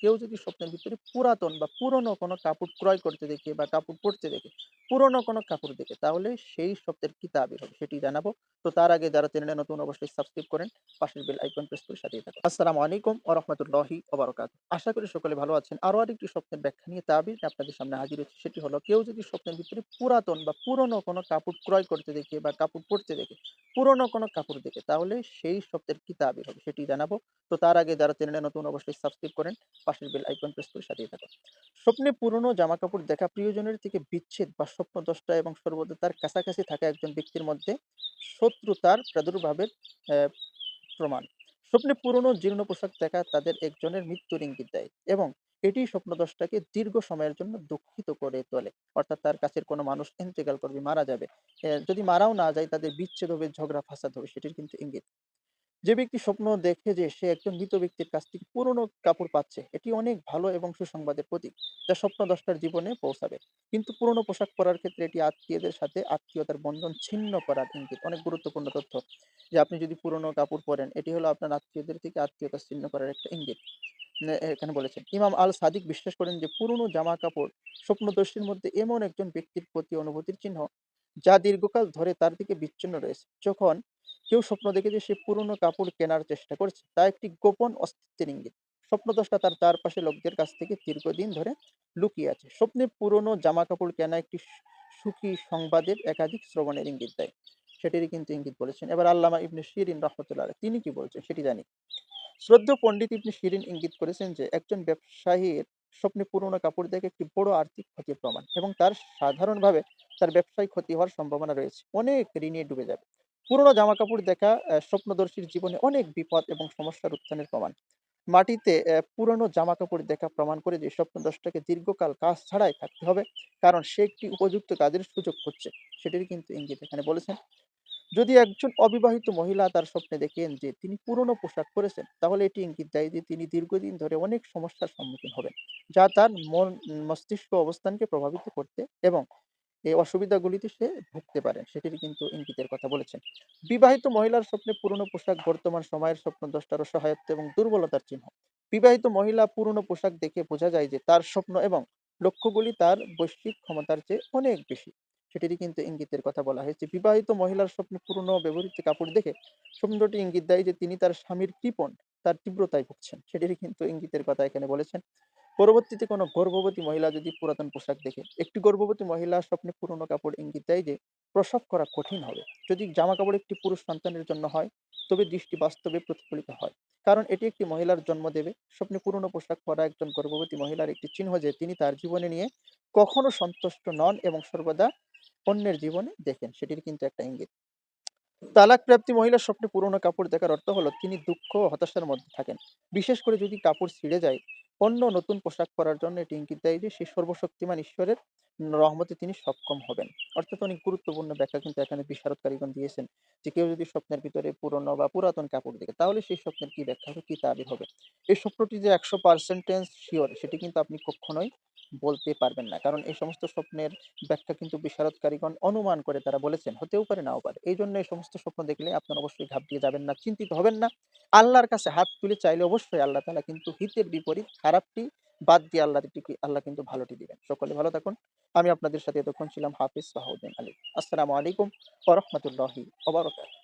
কেউ যদি স্বপ্নের ভিতরে পুরাতন বা পুরনো কোনো কাপড় ক্রয় করতে দেখে বা কাপড় পরতে দেখে, পুরনো কোনো কাপড় দেখে তাহলে সেই স্বপ্নের কি তাবির হবে সেটি জানাব। তো তার আগে যারা চ্যানেলে নতুন অবশ্যই সাবস্ক্রাইব করেন, পাশের বেল আইকন প্রেস করে সাথেই থাকুন। আসসালামু আলাইকুম ওয়া রাহমাতুল্লাহি ওয়া বারাকাতুহু। আশা করি সকলে ভালো আছেন। আরও আরেকটি স্বপ্নের ব্যাখ্যা নিয়ে তাবির আপনাদের সামনে হাজির হচ্ছে সেটি হলো কেউ যদি স্বপ্নের ভিতরে পুরাতন বা পুরনো কোনো কাপড় ক্রয় করতে দেখে বা কাপড় পরতে দেখে, পুরনো কোনো কাপড় দেখে তাহলে সেই স্বপ্নের কি তাবির হবে সেটি জানাব। তো তার আগে যারা চ্যানেলে নতুন অবশ্যই সাবস্ক্রাইব করেন, পাশের বেল আইকন প্রেস করে সাথেই থাকুন। স্বপ্নে পুরনো জামাকাপড় দেখা প্রিয়জনের থেকে বিচ্ছেদ বা স্বপ্নদ্রষ্টা এবং সর্বদা তার কাছাকাছি থাকা একজন ব্যক্তির মধ্যে শত্রুতার প্রাদুর্ভাবের প্রমাণ। স্বপ্নে পুরনো জীর্ণ পোশাক দেখা তাদের একজনের মৃত্যুর ইঙ্গিত দেয় এবং এটি স্বপ্নদ্রষ্টাকে দীর্ঘ সময়ের জন্য দুঃখিত করে তোলে। অর্থাৎ তার কাছের কোনো মানুষ ইন্তেকাল করবে, মারা যাবে। যদি মারাও না যায় তাদের বিচ্ছেদ হবে, ঝগড়া ফাসাদ হবে সেটির কিন্তু ইঙ্গিত। যে ব্যক্তি স্বপ্ন দেখে যে সে একজন মৃত ব্যক্তির কাছ থেকে পুরনো কাপড় পাচ্ছে, এটি অনেক ভালো এবং সুসংবাদের প্রতীক, যা স্বপ্নদ্রষ্টার জীবনে পৌঁছাবে। কিন্তু পুরনো পোশাক পরার ক্ষেত্রে এটি আত্মীয়দের সাথে আত্মীয়তার বন্ধন ছিন্ন করার ইঙ্গিত। অনেক গুরুত্বপূর্ণ তথ্য যে আপনি যদি পুরনো কাপড় পরেন, এটি হলো আপনার আত্মীয়দের থেকে আত্মীয়তা ছিন্ন করার একটা ইঙ্গিত। এখানে বলেছেন। ইমাম আল সাদিক বিশ্বাস করেন যে পুরনো জামা-কাপড় স্বপ্নদর্শীর মধ্যে এমন একজন ব্যক্তির প্রতি অনুভূতির চিহ্ন, যা দীর্ঘকাল ধরে তার থেকে বিচ্ছিন্ন রয়েছে। যখন কেউ স্বপ্ন দেখে যে সে পুরনো কাপড় কেনার চেষ্টা করছে, তা একটি গোপন অস্তিত্বের ইঙ্গিত। স্বপ্নদ্রষ্টা তার চারপাশে লোকদের কাছ থেকে দীর্ঘদিন ধরে লুকিয়ে আছে। স্বপ্নে পুরনো জামা-কাপড় কেনা একটি সুখী সংবাদের একাধিক শ্রবণের ইঙ্গিত দেয়। সেটিরই কিন্তু ইঙ্গিত বলেছেন। এবার আল্লামা ইবনে শিরিন রাহমাতুল্লাহ তিনি কি বলছেন সেটি জানি। শ্রদ্ধ পণ্ডিত ইবনে শিরিন ইঙ্গিত করেছেন যে একজন ব্যবসায়ীর স্বপ্নে পুরনো কাপড় দেখে একটি বড় আর্থিক ক্ষতির প্রমাণ এবং তার সাধারণভাবে তার ব্যবসায় ক্ষতি হওয়ার সম্ভাবনা রয়েছে। অনেক ঋণে ডুবে যাবে। পুরনো জামা কাপড় দেখা স্বপ্নদর্শীর জীবনে অনেক বিপদ এবং সমস্যার উত্থানের প্রমাণ। মাটিতে অ্যা জামা কাপড় দেখা প্রমাণ করে যে স্বপ্নদ্রষ্টাকে দীর্ঘকাল কাজ ছাড়াই থাকতে হবে। কারণ সে একটি উপযুক্ত কাজের সুযোগ খুঁজছে। সেটির কিন্তু ইঙ্গিত এখানে বলেছেন। যদি একজন অবিবাহিত মহিলা তার স্বপ্নে দেখেন যে তিনি পুরনো পোশাক পরেছেন, তাহলে এটি ইঙ্গিত দেয় যে তিনি দীর্ঘদিন ধরে অনেক সমস্যার সম্মুখীন হবেন। যা তার মন মস্তিষ্ক অবস্থানকে প্রভাবিত করতে এবং এই অসুবিধাগুলিতে সে ভুগতে পারেন। সেটিরই কিন্তু ইঙ্গিতের কথা বলেছেন। বিবাহিত মহিলার স্বপ্নে পুরনো পোশাক বর্তমান সময়ের স্বপ্নদ্রষ্টার অসহায়ত্ব এবং দুর্বলতার চিহ্ন। বিবাহিত মহিলা পুরনো পোশাক দেখে বোঝা যায় যে তার স্বপ্ন এবং লক্ষ্যগুলি তার বৈশ্বিক ক্ষমতার চেয়ে অনেক বেশি। সেটিরই কিন্তু ইঙ্গিতের কথা বলা হয়েছে। বিবাহিত মহিলার স্বপ্নে পুরনো ব্যবহৃত কাপড় দেখে স্বপ্নটি ইঙ্গিত দেয় যে তিনি তার স্বামীর কৃপণ, তার তীব্রতায় ভুগছেন। সেটিরই কিন্তু ইঙ্গিতের কথা এখানে বলেছেন। পরবর্তীতে কোনো গর্ভবতী মহিলা যদি পুরাতন পোশাক দেখে, একটি গর্ভবতী মহিলা স্বপ্নে পুরনো কাপড় ইঙ্গিত দেয় যে প্রসব করা কঠিন হবে। যদি জামা কাপড় একটি পুরুষ সন্তানের জন্য হয়, তবে দৃষ্টি বাস্তবে প্রতিফলিত হয়। কারণ এটি একটি মহিলার জন্ম দেবে। স্বপ্নে পুরনো পোশাক পরা একজন গর্ভবতী মহিলার একটি চিহ্ন যে তিনি তার জীবনে নিয়ে কখনো সন্তুষ্ট নন এবং সর্বদা অন্যের জীবনে দেখেন। সেটির কিন্তু একটা ইঙ্গিত। তালাক প্রাপ্তি মহিলার স্বপ্নে পুরনো কাপড় দেখার অর্থ হলো তিনি দুঃখ ও হতাশার মধ্যে থাকেন। বিশেষ করে যদি কাপড় ছিঁড়ে যায়, অন্য নতুন পোশাক পরার জন্য এটি ইঙ্গিত দেয় যে সে সর্বশক্তিমান ঈশ্বরের রহমতে তিনি সক্ষম হবেন। অর্থাৎ অনেক গুরুত্বপূর্ণ ব্যাখ্যা কিন্তু এখানে বিশারদকারীগণ দিয়েছেন। যে কেউ যদি স্বপ্নের ভিতরে পুরনো বা পুরাতন কাপড় দেখে, তাহলে সেই স্বপ্নের কি ব্যাখ্যা হবে, কি তাবির হবে। এই স্বপ্নটি যে ১০০% শিওর সেটি কিন্তু আপনি কক্ষনোই বলতে পারবেন না। কারণ এই সমস্ত স্বপ্নের ব্যাখ্যা কিন্তু বিশারদকারীগণ অনুমান করে তারা বলেছেন। হতেও পারে, নাও পারে। এইজন্য এই সমস্ত স্বপ্ন দেখলে আপনারা অবশ্যই ঘাবড়িয়ে যাবেন না, চিন্তিত হবেন না। আল্লাহর কাছে হাত তুলে চাইলে অবশ্যই আল্লাহ তাআলা কিন্তু হিতের বিপরীত খারাপটি বাদ দিয়ে আল্লাহটিকে আল্লাহ কিন্তু ভালোটি দিবেন। সকলে ভালো থাকুন। আমি আপনাদের সাথে এতক্ষণ ছিলাম হাফিজ বাহাউদ্দিন আলী। আসসালামু আলাইকুম ওয়া রাহমাতুল্লাহি ওয়া বারাকাতুহু।